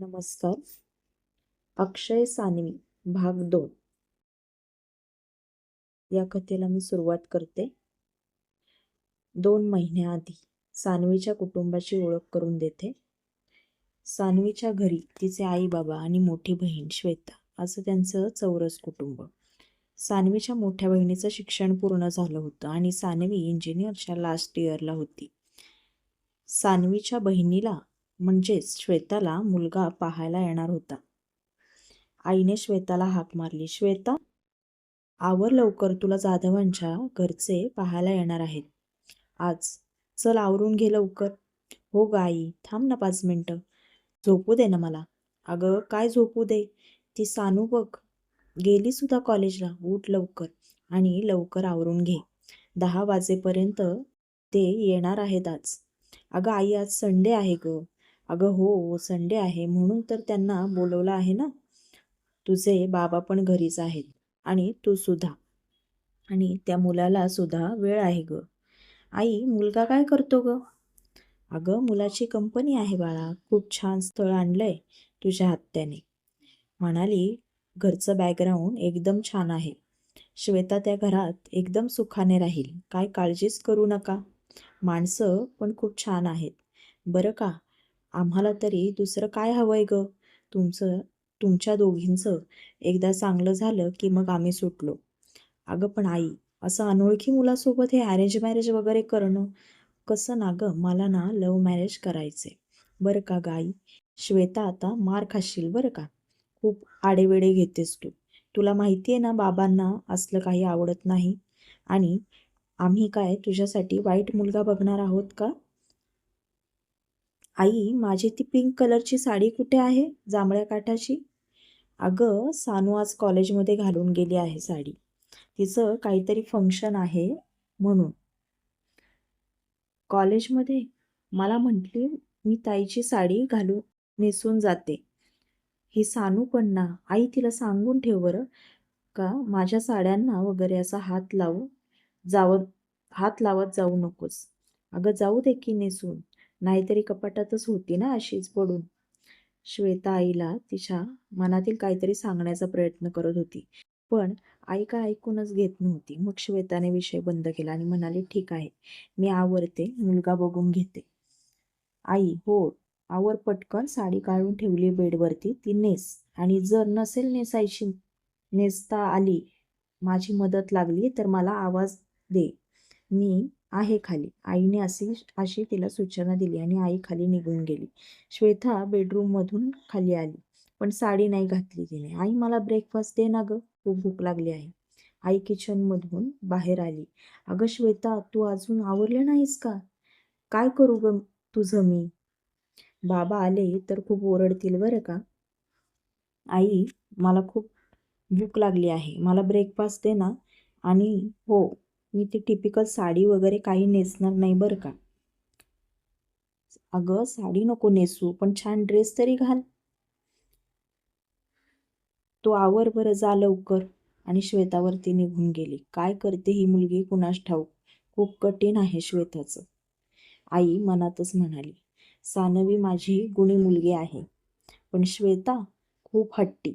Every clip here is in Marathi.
नमस्कार. अक्षय सानवी भाग दोन. या कथेला मी सुरुवात करते. दोन महिन्याआधी सानवीच्या कुटुंबाची ओळख करून देते. सानवीच्या घरी तिचे आई बाबा आणि मोठी बहीण श्वेता असं त्यांचं चौरस कुटुंब. सानवीच्या मोठ्या बहिणीचं शिक्षण पूर्ण झालं होतं आणि सानवी इंजिनियरच्या लास्ट इयरला होती. सानवीच्या बहिणीला म्हणजेच श्वेताला मुलगा पाहायला येणार होता. आईने श्वेताला हाक मारली. श्वेता आवर लवकर तुला जाधवांच्या घरचे पाहायला येणार आहेत. आज चल आवरून घे लवकर. हो गाई आई थांब ना पाच मिनटं. झोपू दे ना मला. अगं काय झोपू दे? ती सानू बघ. गेली सुद्धा कॉलेजला. उठ लवकर आणि लवकर आवरून घे. दहा वाजेपर्यंत ते येणार आहेत आज. अगं आई आज संडे आहे गं. अगं हो संडे आहे म्हणून तर त्यांना बोलवलं आहे ना. तुझे बाबा पण घरीच आहेत आणि तू सुद्धा आणि त्या मुलाला सुद्धा वेळ आहे ग. आई मुलगा काय करतो ग? अगं मुलाची कंपनी आहे बाळा. खूप छान स्थळ आणलंय तुझ्या हत्याने. म्हणाली घरचं बॅकग्राऊंड एकदम छान आहे. श्वेता त्या घरात एकदम सुखाने राहील. काय काळजीच करू नका. माणसं पण खूप छान आहेत. बरं का? आम्हाला तरी दुसरं काय हवंय ग? तुमचं तुमच्या दोघींचं एकदा चांगलं झालं की मग आम्ही सुटलो. अगं पण आई असं अनोळखी मुलासोबत हे अरेंज मॅरेज वगैरे करणं कसं ना गं? मला ना लव्ह मॅरेज करायचे बरं का गाई श्वेता आता मार खाशील बरं का? खूप आडेवेडे घेतेस तू. तुला माहिती आहे ना बाबांना असलं काही आवडत नाही. आणि आम्ही काय तुझ्यासाठी वाईट मुलगा बघणार आहोत का? आई माझी ती पिंक कलरची साडी कुठे आहे? जांभळ्या काठाची? अगं सानू आज कॉलेजमध्ये घालून गेली आहे साडी. तिचं काहीतरी फंक्शन आहे म्हणून. कॉलेजमध्ये मला म्हटली मी ताईची साडी घालून नेसून जाते. ही सानू पण ना. आई तिला सांगून ठेव बरं. का? माझ्या साड्यांना वगैरे असा हात लावू जावत हात लावत जाऊ नकोस. अगं जाऊ दे की नेसून. नाहीतरी कपाटातच होती ना अशीच पडून. श्वेता आईला तिच्या मनातील काहीतरी सांगण्याचा प्रयत्न करत होती. पण आई काय ऐकूनच घेत नव्हती. मग श्वेताने विषय बंद केला आणि म्हणाली ठीक आहे. मी आवरते. मुलगा बघून घेते. आई हो. आवर पटकन. साडी काढून ठेवली बेडवरती. ती नेस. आणि जर नसेल नेसायची नेसता आली माझी मदत लागली तर मला आवाज दे. मी आहे खाली. आईने अशी अशी तिला सूचना दिली आणि आई खाली निघून गेली. श्वेता बेडरूममधून खाली आली पण साडी नाही घातली तिने. आई मला ब्रेकफास्ट दे ना गं. खूप भूक लागली आहे. आई किचनमधून बाहेर आली. अगं श्वेता तू अजून आवरले नाहीस का? काय करू ग तुझं मी? बाबा आले तर खूप ओरडतील बरं का? आई मला खूप भूक लागली आहे. मला ब्रेकफास्ट दे ना. आणि हो मी ती टिपिकल साडी वगैरे काही नेसणार नाही बरं का. अगं साडी नको नेसू पण छान ड्रेस तरी घाल. तो आवर बरं जा लवकर. आणि श्वेतावरती निघून गेली. काय करते ही मुलगी कुणास ठाऊक? खूप कठीण आहे श्वेताचं. आई मनातच म्हणाली सानवी माझी गुणी मुलगी आहे. पण श्वेता खूप हट्टी.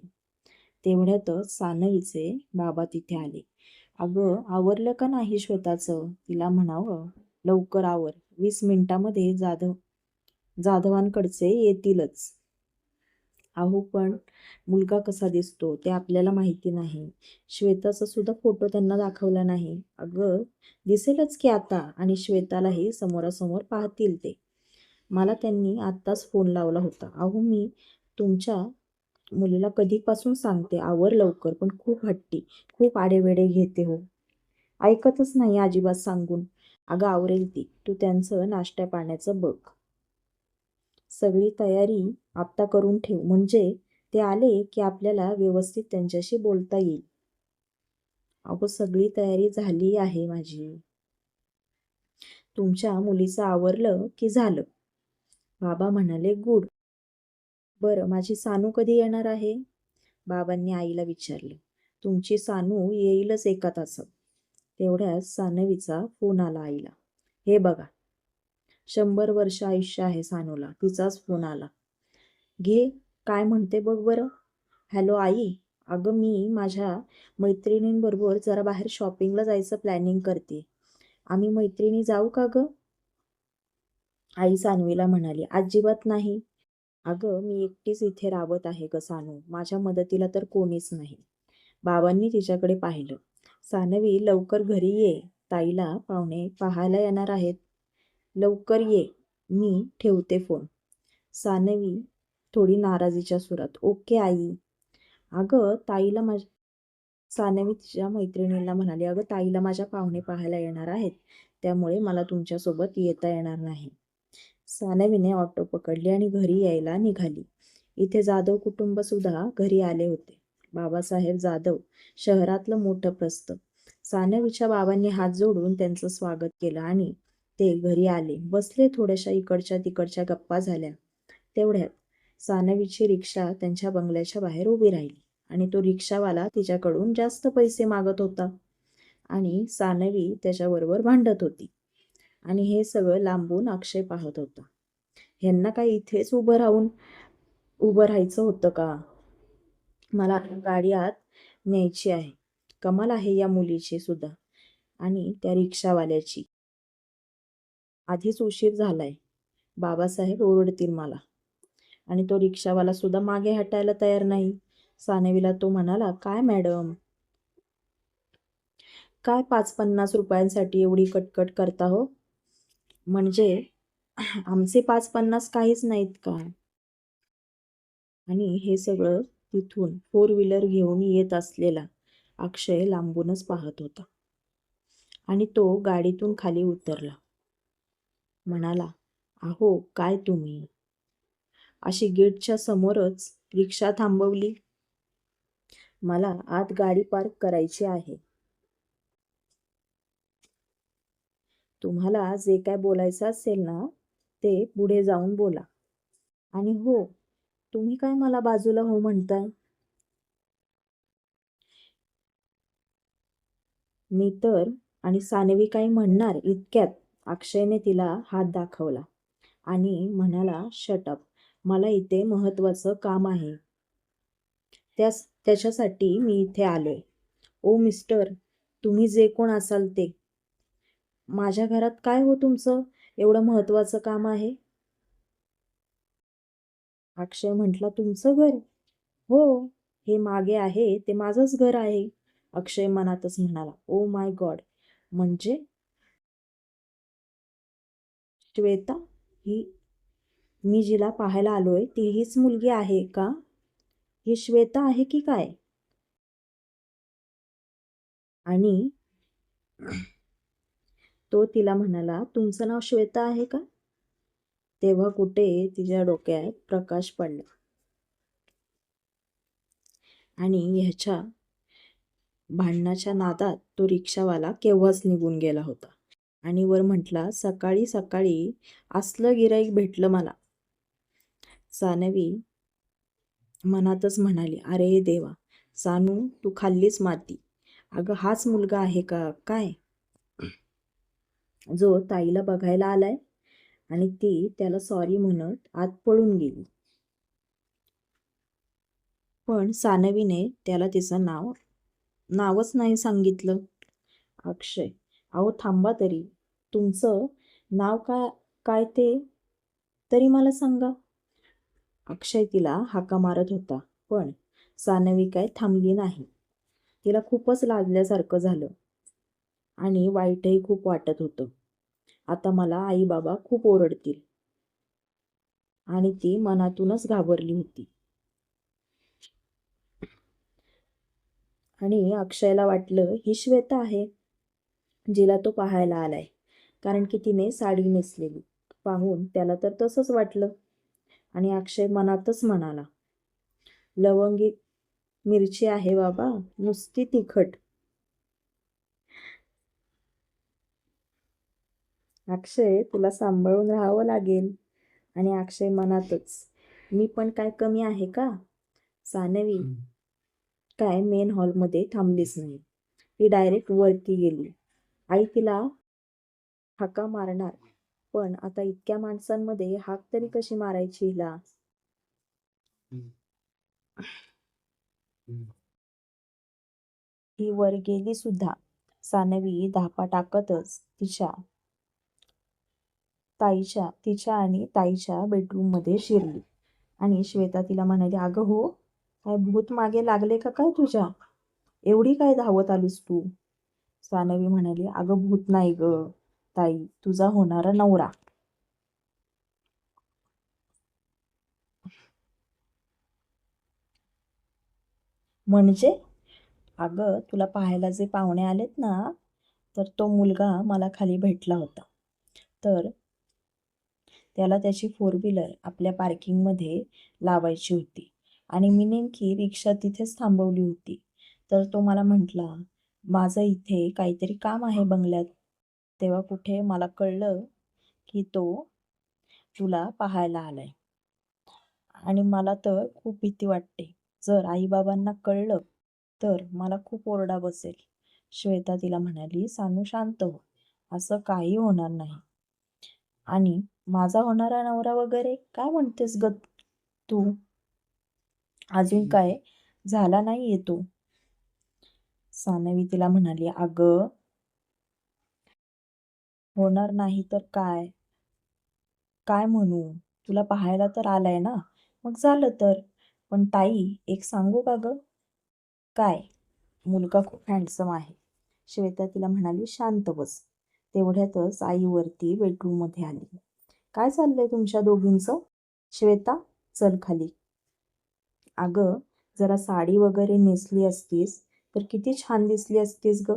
तेवढ्यातच सानवीचे बाबा तिथे आले. अगं आवरलं का नाही श्वेताचं तिला म्हणावं. लवकर आवर. वीस मिनिटामध्ये जाधव जाधवांकडचे येतीलच. अहो पण मुलगा कसा दिसतो? ते आपल्याला माहिती नाही. श्वेताचा सुद्धा फोटो त्यांना दाखवला नाही. अगं दिसेलच की आता आणि श्वेतालाही समोरासमोर पाहतील ते. मला त्यांनी आत्ताच फोन लावला होता. अहो मी तुमच्या मुलीला कधीपासून सांगते आवर लवकर पण खूप हट्टी खूप आडेवेडे घेते हो. ऐकतच नाही अजिबात सांगून. अगं आवरेल ती तू त्यांचं नाश्त्या पाण्याचं बघ. सगळी तयारी आत्ता करून ठेव म्हणजे ते आले की आपल्याला व्यवस्थित त्यांच्याशी बोलता येईल. अगं सगळी तयारी झाली आहे माझी. तुमच्या मुलीचं आवरलं की झालं. बाबा म्हणाले गुड बरं माझी सानू कधी येणार आहे? बाबांनी आईला विचारले. तुमची सानू येईलच एका तासात. तेवढ्यात सानवीचा फोन आला आईला. हे बघा शंभर वर्ष आयुष्य आहे सानूला. तिचाच फोन आला. घे काय म्हणते बघ बरं. हॅलो आई अगं मी माझ्या मैत्रिणींबरोबर जरा बाहेर शॉपिंगला जायचं प्लॅनिंग करते. आम्ही मैत्रिणी जाऊ का गं? आई सानवीला म्हणाली अजिबात नाही. अगं मी एकटीच इथे राबत आहे ग सानू. माझ्या मदतीला तर कोणीच नाही. बाबांनी तिच्याकडे पाहिलं. सानवी लवकर घरी ये. ताईला पाहुणे पाहायला येणार आहेत. लवकर ये. मी ठेवते फोन. सानवी थोडी नाराजीच्या सुरात. ओके आई. अगं ताईला माझ्या सानवी तिच्या मैत्रिणींना म्हणाली अगं ताईला माझ्या पाहुणे पाहायला येणार आहेत. त्यामुळे मला तुमच्यासोबत येता येणार नाही. सानवीने ऑटो पकडली आणि घरी यायला निघाली. इथे जाधव कुटुंब सुद्धा घरी आले होते. बाबासाहेब जाधव शहरातलं मोठं प्रस्थ. सानवीच्या बाबांनी हात जोडून त्यांचं स्वागत केलं आणि ते घरी आले. बसले थोड्याशा इकडच्या तिकडच्या गप्पा झाल्या. तेवढ्यात सानवीची रिक्षा त्यांच्या बंगल्याच्या बाहेर उभी राहिली आणि तो रिक्षावाला तिच्याकडून जास्त पैसे मागत होता आणि सानवी त्याच्याबरोबर भांडत होती. आणि हे सगळं लांबून अक्षय पाहत होता. ह्यांना काय इथेच उभं राहून उभं राहायचं होतं का? मला गाडी आत न्यायची आहे. कमाल आहे या मुलीची सुद्धा. आणि त्या रिक्षावाल्याची. आधीच उशीर झालाय. बाबासाहेब ओरडतील मला. आणि तो रिक्षावाला सुद्धा मागे हटायला तयार नाही. सानवीला तो म्हणाला काय मॅडम? काय पाच पन्नास रुपयांसाठी एवढी कटकट करता हो? म्हणजे आमचे पाच पन्नास काहीच नाहीत का? आणि हे सगळं तिथून फोर व्हीलर घेऊन येत असलेला अक्षय लांबूनच पाहत होता. आणि तो गाडीतून खाली उतरला. म्हणाला अहो काय तुम्ही? अशी गेटच्या समोरच रिक्षा थांबवली? मला आत गाडी पार्क करायची आहे. तुम्हाला जे काय बोलायचं असेल ना ते पुढे जाऊन बोला. आणि हो तुम्ही काय मला बाजूला हो म्हणताय? मी तर आणि सानवी काही म्हणणार इतक्यात अक्षयने तिला हात दाखवला आणि म्हणाला शटअप मला इथे महत्वाचं काम आहे. त्यास त्याच्यासाठी मी इथे आलोय. ओ मिस्टर तुम्ही जे कोण असाल ते माझ्या घरात काय हो तुमचं? एवढं महत्वाचं काम आहे? अक्षय म्हटला तुमचं घर? हो हे मागे आहे ते माझंच घर आहे अक्षय मनातच म्हणाला. Oh my god. म्हणजे? श्वेता ही मी जिला पाहायला आलोय ती हीच मुलगी आहे का? ही श्वेता आहे की काय? आणि तो तिला म्हणाला तुमचं नाव श्वेता आहे का? तेव्हा कुठे तिच्या डोक्यात प्रकाश पडला. आणि ह्याच्या भांडणाच्या नादात तो रिक्षावाला केव्हाच निघून गेला होता. आणि वर म्हटला सकाळी सकाळी असलं गिराईक भेटलं मला. सानवी मनातच म्हणाली अरे देवा सानू तू खाल्लीच माती. अगं हाच मुलगा आहे का? काय? जो ताईला बघायला आलाय आणि ती त्याला सॉरी म्हणत आत पळून गेली. पण सानवीने त्याला तिचं नाव नावच नाही सांगितलं. अक्षय अहो थांबा तरी. तुमचं नाव काय काय ते? तरी मला सांगा. अक्षय तिला हाका मारत होता पण सानवी काय थांबली नाही. तिला खूपच लाजल्यासारखं झालं. आणि वाईटही खूप वाटत होतं. आता मला आई बाबा खूप ओरडतील. आणि ती मनातूनच घाबरली होती. आणि अक्षयला वाटलं ही श्वेता आहे जिला तो पाहायला आलाय. कारण की तिने साडी नेसलेली. पाहून त्याला तर तसंच वाटलं. आणि अक्षय मनातच म्हणाला लवंगी मिरची आहे बाबा नुसती तिखट. अक्षय तुला सांभाळून राहावं लागेल आणि अक्षय मनातच. मी पण काय कमी आहे का? सानवी काय मेन हॉलमध्ये थांबलीच नाही. ती डायरेक्ट वरती गेली. आई तिला हाका मारणार. पण आता इतक्या माणसांमध्ये हाक तरी कशी मारायची हिला? ही वर गेली सुद्धा. सानवी धापा टाकतच तिच्या ताईच्या तिच्या आणि ताईच्या बेडरूममध्ये शिरली. आणि श्वेता तिला म्हणाली अगं हो काय भूत मागे लागले का काय तुझ्या? एवढी काय धावत आलीस तू? सानवी म्हणाली अगं भूत नाही ग ताई तुझा होणारा नवरा. म्हणजे? अगं तुला पाहायला जे पाहुणे आलेत ना तर तो मुलगा मला खाली भेटला होता. तर त्याला त्याची फोर व्हीलर आपल्या पार्किंगमध्ये लावायची होती. आणि मी नेमकी रिक्षा तिथेच थांबवली होती. तर तो मला म्हटला माझं इथे काहीतरी काम आहे बंगल्यात. तेव्हा कुठे मला कळलं की तो तुला पाहायला आलाय. आणि मला तर खूप भीती वाटते. जर आईबाबांना कळलं तर मला खूप ओरडा बसेल. श्वेता तिला म्हणाली सानू शांत हो. असं काही होणार नाही. आणि माझा होणारा नवरा वगैरे? काय म्हणतेस ग तू? अजून काय? झाला नाही येतो सानवी तिला म्हणाली अग होणार नाही तर काय? काय म्हणू? तुला पाहायला तर आलाय ना? मग झालं तर? पण ताई एक सांगू का ग? काय? मुलगा खूप हँडसम आहे. श्वेता तिला म्हणाली शांत बस. तेवढ्यातच आईवरती बेडरूममध्ये आली. काय चाललंय तुमच्या दोघींचं? श्वेता चल खाली. अगं जरा साडी वगैरे नेसली असतीस तर किती छान दिसली असतीस ग.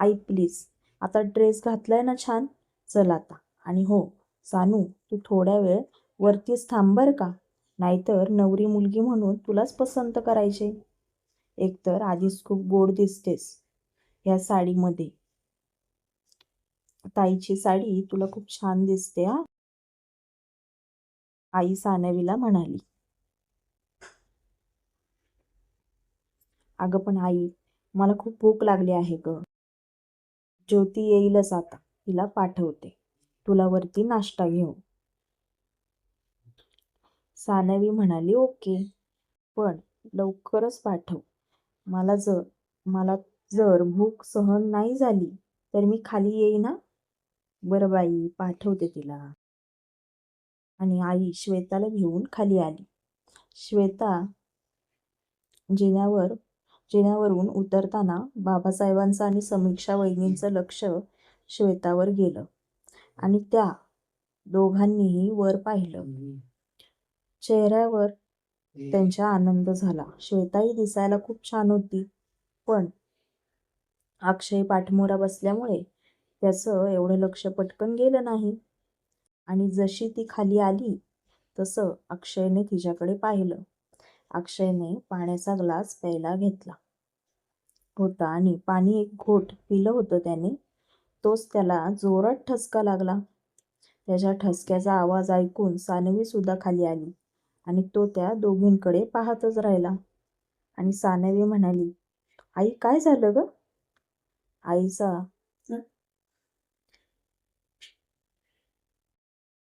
आई प्लीज आता ड्रेस घातलाय ना छान? चल आता. आणि हो सानू तू थोड्या वेळ वरतीच थांब बर का. नाहीतर नवरी मुलगी म्हणून तुलाच पसंत करायचे. एकतर आधीच खूप गोड दिसतेस या साडीमध्ये. ताईची साडी तुला खूप छान दिसते हा. आई सानवीला म्हणाली. अगं पण आई मला खूप भूक लागली आहे ग. ज्योती येईलच आता तिला पाठवते. तुला वरती नाश्ता घेऊ सानवी म्हणाली ओके पण लवकरच पाठव. मला जर मला जर भूक सहन नाही झाली तर मी खाली येईना. बरं बाई पाठवते तिला. आणि आई श्वेताला घेऊन खाली आली. श्वेता जिन्यावर जिन्यावरून उतरताना बाबासाहेबांचं आणि समीक्षा वहिनींचं लक्ष श्वेतावर गेलं. आणि त्या दोघांनीही वर पाहिलं. चेहऱ्यावर त्यांचा आनंद झाला. श्वेताही दिसायला खूप छान होती. पण अक्षय पाठमोरा बसल्यामुळे त्याचं एवढं लक्ष पटकन गेलं नाही. आणि जशी ती खाली आली तसं अक्षयने तिच्याकडे पाहिलं. अक्षयने पाण्याचा ग्लास प्यायला घेतला. होता आणि पाणी एक घोट पिलं होतं त्याने. तोच त्याला जोरात ठसका लागला. त्याच्या ठसक्याचा आवाज ऐकून सानवी सुद्धा खाली आली आणि तो त्या दोघींकडे पाहतच राहिला. आणि सानवी म्हणाली आई काय झालं ग? आईचा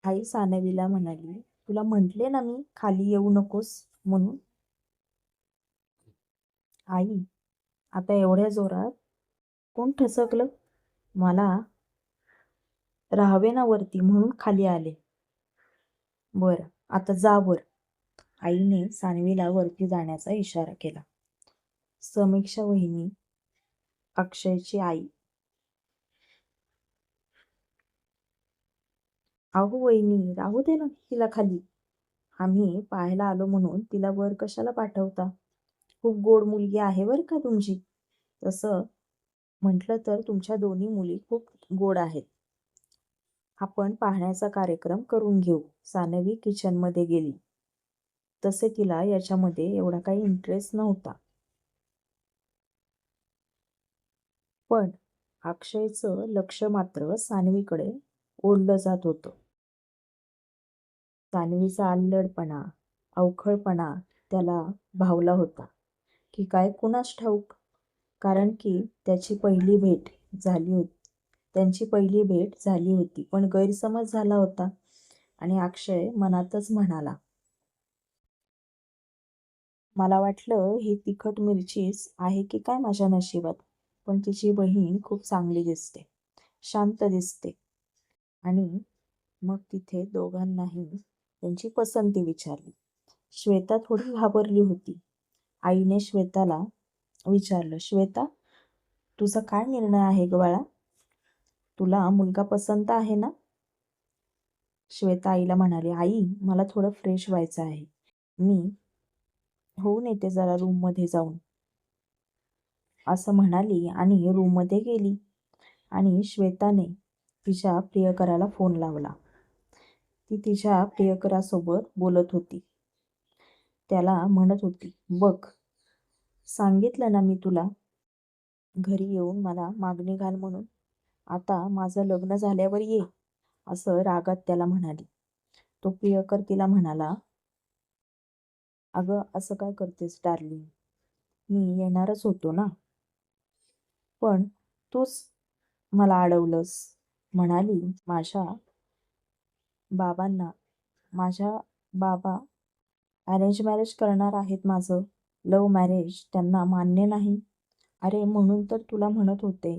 आई सानवीला म्हणाली तुला म्हटले ना मी खाली येऊ नकोस म्हणून? आई आता एवढ्या जोरात कोण ठसकलं? मला राहावे ना वरती म्हणून खाली आले. बरं आता जा वर. आईने सानवीला वरती जाण्याचा इशारा केला. समीक्षा वहिनी अक्षयची आई अहो वहिनी राहू दे ना तिला खाली. आम्ही पाहायला आलो म्हणून तिला वर कशाला पाठवता? खूप गोड मुलगी आहे बर का तुमची. तसं म्हटलं तर तुमच्या दोन्ही मुली खूप गोड आहेत. आपण पाहण्याचा कार्यक्रम करून घेऊ. सानवी किचनमध्ये गेली. तसे तिला याच्यामध्ये एवढा काही इंटरेस्ट नव्हता. पण अक्षयचं लक्ष मात्र सानवीकडे ओढलं जात होतं. सानवीचा अल्लडपणा अवखळपणा त्याला भावला होता. की काय कुणास ठाऊक? कारण की त्याची पहिली भेट झाली होती. त्यांची पहिली भेट झाली होती पण गैरसमज झाला होता आणि अक्षय मनातच म्हणाला मला वाटलं ही तिखट मिरचीच आहे की काय माझ्या नशिबात पण तिची बहीण खूप चांगली दिसते शांत दिसते आणि मग तिथे दोघांनाही त्यांची पसंती विचारली. श्वेता थोडी घाबरली होती. आईने श्वेताला विचारलं श्वेता तुझा काय निर्णय आहे ग बाळा? तुला मुलगा पसंत आहे ना? श्वेता आईला म्हणाली आई मला थोडं फ्रेश व्हायचं आहे. मी होऊन येते जरा रूममध्ये जाऊन. असं म्हणाली आणि रूममध्ये गेली आणि श्वेताने तिच्या प्रियकराला फोन लावला. ती तिच्या प्रियकरासोबत बोलत होती. त्याला म्हणत होती बघ सांगितलं ना मी तुला घरी येऊन मला मागणी घाल म्हणून. आता माझं लग्न झाल्यावर ये असं रागात त्याला म्हणाली. तो प्रियकर तिला म्हणाला अगं असं काय करतेस डार्लिंग? मी येणारच होतो ना? पण तूच मला अडवलंस म्हणाली माझ्या बाबांना. माझ्या बाबा अरेंज मॅरेज करणार आहेत माझं. लव्ह मॅरेज त्यांना मान्य नाही. अरे म्हणून तर तुला म्हणत होते.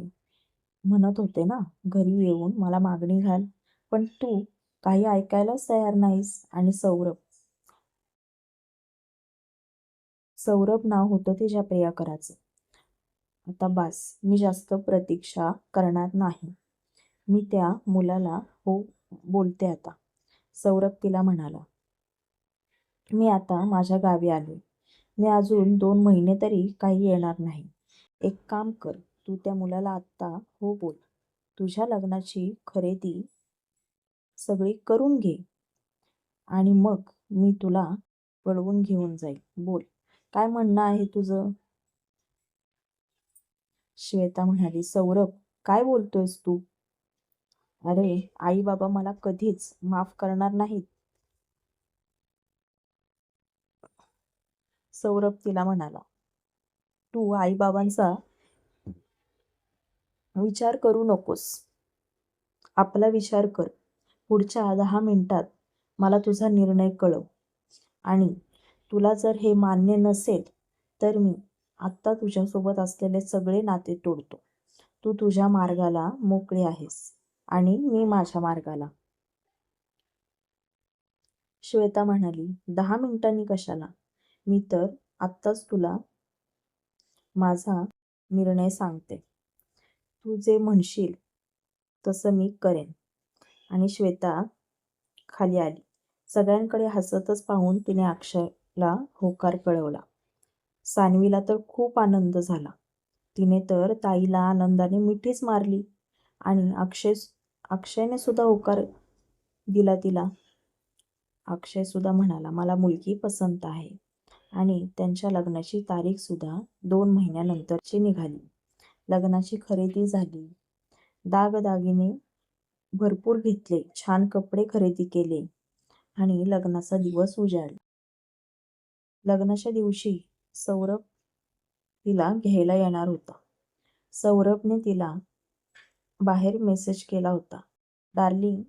म्हणत होते ना घरी येऊन मला मागणी घाल. पण तू काही ऐकायलाच तयार नाहीस आणि सौरभ. सौरभ नाव होतं तिच्या प्रियाकराचं. आता बास मी जास्त प्रतीक्षा करणार नाही. मी त्या मुलाला हो बोलते आता. सौरभ तिला म्हणाला मी आता माझ्या गावी आलोय. मी अजून दोन महिने तरी काही येणार नाही. एक काम कर तू त्या मुलाला आत्ता हो बोल. तुझ्या लग्नाची खरेदी सगळी करून घे आणि मग मी तुला पळवून घेऊन जाईल. बोल. काय म्हणणं आहे तुझं? श्वेता म्हणाली सौरभ काय बोलतोयस तू? अरे आई बाबा मला कधीच माफ करणार नाहीत. सौरभ तिला म्हणाला तू आई बाबांचा विचार करू नकोस. आपला विचार कर. पुढच्या दहा मिनिटात मला तुझा निर्णय कळव. आणि तुला जर हे मान्य नसेल तर मी आत्ता तुझ्यासोबत असलेले सगळे नाते तोडतो. तू तुझ्या मार्गाला मोकळे आहेस. आणि मी माझ्या मार्गाला. श्वेता म्हणाली दहा मिनिटांनी कशाला? मी तर आत्ताच तुला माझा निर्णय सांगते. तू जे म्हणशील तसं मी करेन. आणि श्वेता खाली आली. सगळ्यांकडे हसतच पाहून तिने अक्षयला होकार कळवला. सानवीला तर खूप आनंद झाला. तिने तर ताईला आनंदाने मिठीच मारली. आणि अक्षय अक्षयने सुद्धा होकार दिला तिला. अक्षय सुद्धा म्हणाला मला मुलगी पसंत आहे. आणि त्यांच्या लग्नाची तारीख सुद्धा दोन महिन्यानंतरची निघाली. लग्नाची खरेदी झाली. दागदागिने भरपूर घेतले छान कपडे खरेदी केले आणि लग्नाचा दिवस उजाडला लग्नाच्या दिवशी सौरभ तिला घ्यायला येणार होता. सौरभने तिला बाहेर मेसेज केला होता. डार्लिंग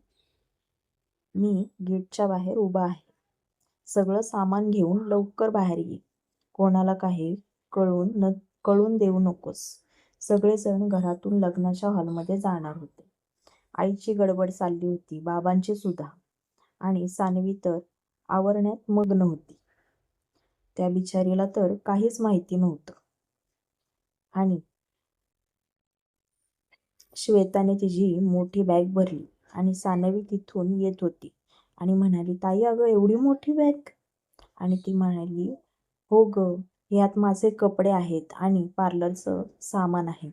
मी गेटच्या बाहेर उभा आहे. सगळं सामान घेऊन लवकर बाहेर ये. कोणाला काही कळून न कळून देऊ नकोस. सगळेजण घरातून लग्नाच्या हॉलमध्ये जाणार होते. आईची गडबड चालली होती बाबांची सुद्धा. आणि सानवी तर आवरण्यात मग्न होती. त्या बिचारीला तर काहीच माहिती नव्हतं. आणि श्वेताने तिची मोठी बॅग भरली आणि सानवी तिथून येत होती. आणि म्हणाली ताई अगं एवढी मोठी बॅग आणि ती म्हणाली हो ग यात माझे कपडे आहेत आणि पार्लरचं सामान आहे.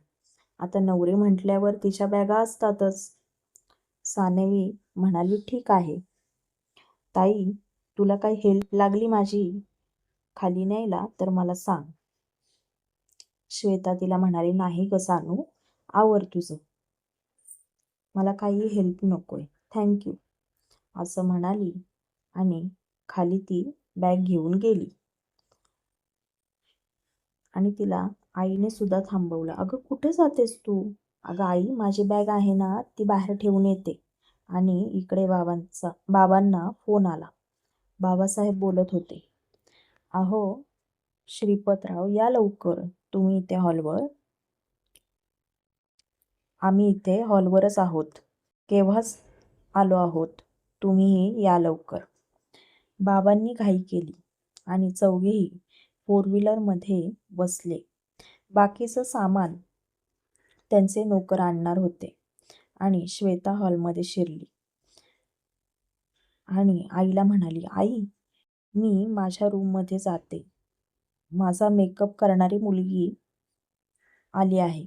आता नवरे म्हटल्यावर तिच्या बॅगा असतातच. सानवी म्हणाली ठीक आहे. ताई तुला काही हेल्प लागली माझी? खाली न्यायला तर मला सांग. श्वेता तिला म्हणाली नाही ग सानू आवर तुझं. मला काही हेल्प नको आहे थँक्यू असं म्हणाली आणि खाली ती बॅग घेऊन गेली. आणि तिला आईने सुद्धा थांबवलं. अगं कुठे जातेस तू? अगं आई माझी बॅग आहे ना ती बाहेर ठेवून येते. आणि इकडे बाबांचा बाबांना फोन आला. बाबासाहेब बोलत होते. अहो श्रीपतराव या लवकर. तुम्ही इथे हॉलवर आम्ही इथे हॉलवरच आहोत. केव्हाच आलो आहोत? तुम्हीही या लवकर. बाबांनी घाई केली आणि चौघेही फोर व्हीलरमध्ये बसले. बाकीचं सामान त्यांचे नोकर आणणार होते आणि श्वेता हॉलमध्ये शिरली. आणि आईला म्हणाली आई मी माझ्या रूममध्ये जाते. माझा मेकअप करणारी मुलगी आली आहे.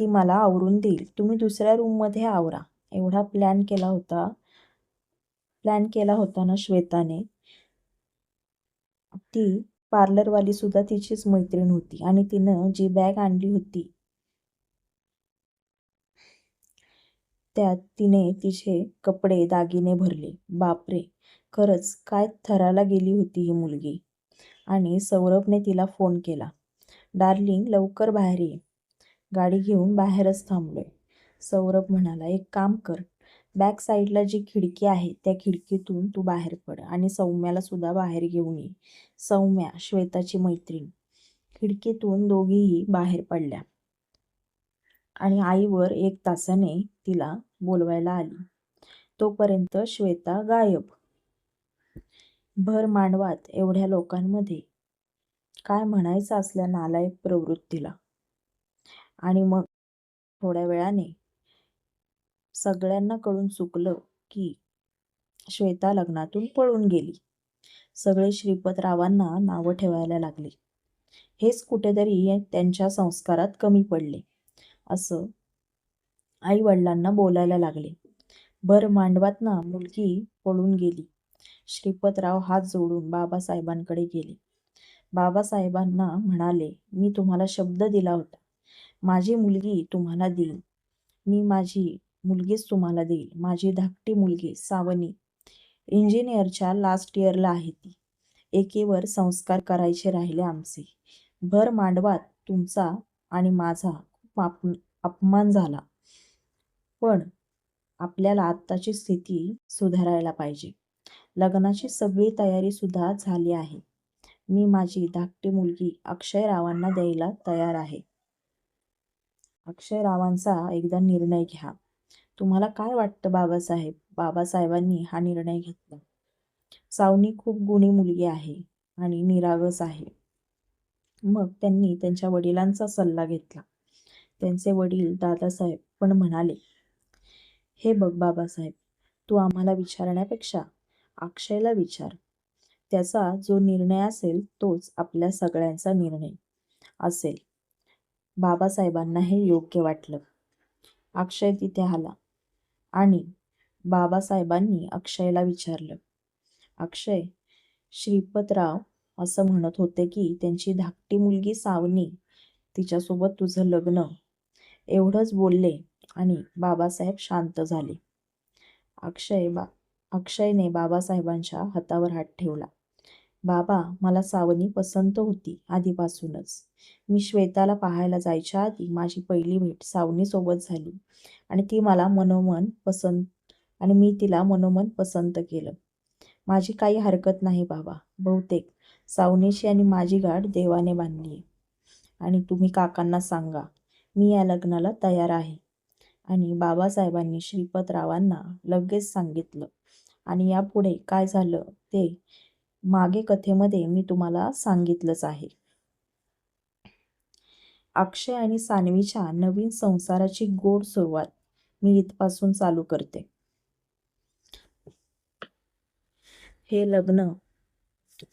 ती मला आवरून देईल. तुम्ही दुसऱ्या रूममध्ये आवरा. एवढा प्लॅन केला होता. प्लॅन केला होता ना श्वेताने. ती पार्लरवाली सुद्धा तिचीच मैत्रीण होती आणि तिनं जी बॅग आणली होती त्यात तिने तिचे कपडे दागिने भरले. बापरे! खरंच काय थराला गेली होती ही मुलगी. आणि सौरभने तिला फोन केला. डार्लिंग लवकर बाहेर ये. गाडी घेऊन बाहेरच थांबलोय. सौरभ म्हणाला एक काम कर. बॅक साईडला जी खिडकी आहे त्या खिडकीतून तू बाहेर पड आणि सौम्याला सुद्धा बाहेर घेऊन ये. सौम्या श्वेताची मैत्रीण. खिडकीतून दोघीही बाहेर पडल्या. आणि आईवर एक तासाने तिला बोलवायला आली. तोपर्यंत श्वेता गायब. भर मांडवात एवढ्या लोकांमध्ये. काय म्हणायचं असल्या नालायक प्रवृत्तीला. आणि मग थोड्या वेळाने सगळ्यांना कळून चुकलं की श्वेता लग्नातून पळून गेली. सगळे श्रीपतरावांना नावं ठेवायला लागले. हेच कुठेतरी त्यांच्या संस्कारात कमी पडले असं आई वडिलांना बोलायला लागले. भर मांडवात ना मुलगी पळून गेली. श्रीपतराव हात जोडून बाबासाहेबांकडे गेले. बाबासाहेबांना म्हणाले मी तुम्हाला शब्द दिला होता. माझी मुलगी तुम्हाला देईल. मी माझी मुलगीच तुम्हाला देईल. माझी धाकटी मुलगी सावनी इंजिनियरच्या लास्ट इयरला आहे ती. एकेवर संस्कार करायचे राहिले आमचे. भर मांडवात तुमचा आणि माझा खूप आप अपमान झाला. पण आपल्याला आत्ताची स्थिती सुधारायला पाहिजे. लग्नाची सगळी तयारी सुद्धा झाली आहे. मी माझी धाकटी मुलगी अक्षयरावांना द्यायला तयार आहे. अक्षयरावांचा एकदा निर्णय घ्या. तुम्हाला काय वाटतं बाबासाहेब? बाबासाहेबांनी हा निर्णय घेतला. सावनी खूप गुणी मुलगी आहे आणि निरागस आहे. मग त्यांनी त्यांच्या वडिलांचा सल्ला घेतला. त्यांचे वडील दादासाहेब पण म्हणाले हे बघ बाबासाहेब तू आम्हाला विचारण्यापेक्षा अक्षयला विचार. त्याचा जो निर्णय असेल तोच आपल्या सगळ्यांचा निर्णय असेल. बाबासाहेबांना हे योग्य वाटलं. अक्षय तिथे आला आणि बाबासाहेबांनी अक्षयला विचारलं. अक्षय श्रीपतराव असं म्हणत होते की त्यांची धाकटी मुलगी सावनी तिच्यासोबत तुझं लग्न. एवढंच बोलले आणि बाबासाहेब शांत झाले. अक्षय बा अक्षयने बाबासाहेबांच्या हातावर हात ठेवला. बाबा मला सावनी पसंत होती आधीपासूनच. मी श्वेताला पाहायला जायच्या आधी माझी पहिली भेट सावनीसोबत झाली आणि ती मला मनोमन पसंत आणि मी तिला मनोमन पसंत केलं. माझी काही हरकत नाही बाबा बहुतेक सावनीशी आणि माझी गाठ देवाने बांधली आहे. आणि तुम्ही काकांना सांगा मी या लग्नाला तयार आहे. आणि बाबासाहेबांनी श्रीपतरावांना लगेच सांगितलं. आणि यापुढे काय झालं ते मागे कथेमध्ये मी तुम्हाला सांगितलंच आहे. अक्षय आणि सानवीच्या नवीन संसाराची गोड सुरुवात मी इथपासून चालू करते. हे लग्न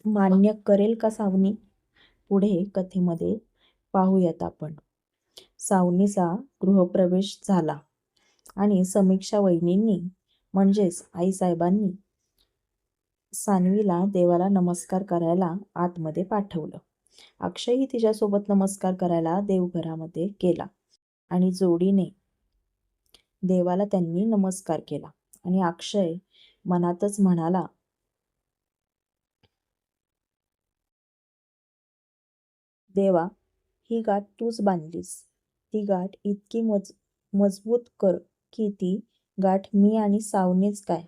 मान्य करेल का सावनी? पुढे कथेमध्ये पाहूयात आपण. सावनीचा गृहप्रवेश झाला आणि समीक्षा वहिनींनी म्हणजेच आईसाहेबांनी सानवीला देवाला नमस्कार करायला आतमध्ये पाठवलं. अक्षयही तिच्यासोबत नमस्कार करायला देवघरामध्ये गेला आणि जोडीने देवाला त्यांनी नमस्कार केला आणि अक्षय मनातच म्हणाला देवा ही गाठ तूच बांधलीस. ती गाठ इतकी मज मजबूत कर की ती गाठ मी आणि सावनेच काय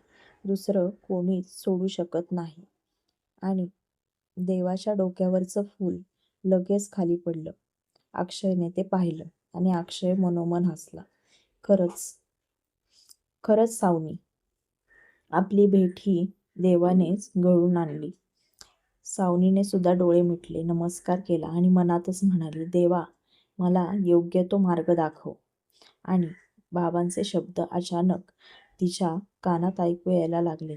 दुसरं कोणीच सोडू शकत नाही. आणि देवाच्या डोक्यावरचं फूल लगेच खाली पडलं. अक्षयने ते पाहिलं आणि अक्षय मनोमन हसला. खरंच खरंच सावनी आपली भेट ही देवानेच गळून आणली. सावनीने सुद्धा डोळे मिटले नमस्कार केला आणि मनातच म्हणाली देवा मला योग्य तो मार्ग दाखव. आणि बाबांचे शब्द अचानक तिच्या कानात ऐकू यायला लागले.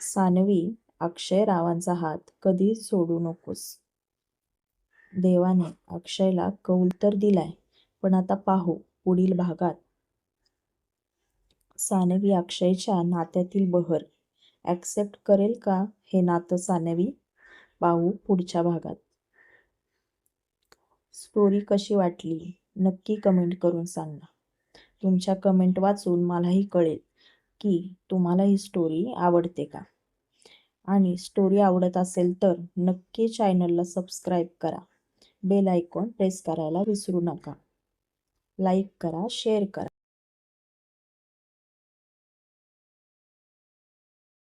सानवी अक्षय रावांचा हात कधी सोडू नकोस. देवाने अक्षयला कौल तर दिलाय पण आता पाहू पुढील भागात. सानवी अक्षयच्या नात्यातील बहर. ॲक्सेप्ट करेल का हे नातं सानवी? पाहू पुढच्या भागात. स्टोरी कशी वाटली नक्की कमेंट करून सांगा. तुमच्या कमेंट वाचून मलाही कळेल की तुम्हाला ही स्टोरी आवडते का? आणि स्टोरी आवडत असेल तर नक्की चॅनलला सबस्क्राईब करा. बेल आयकॉन प्रेस करायला विसरू नका. लाईक करा शेअर करा.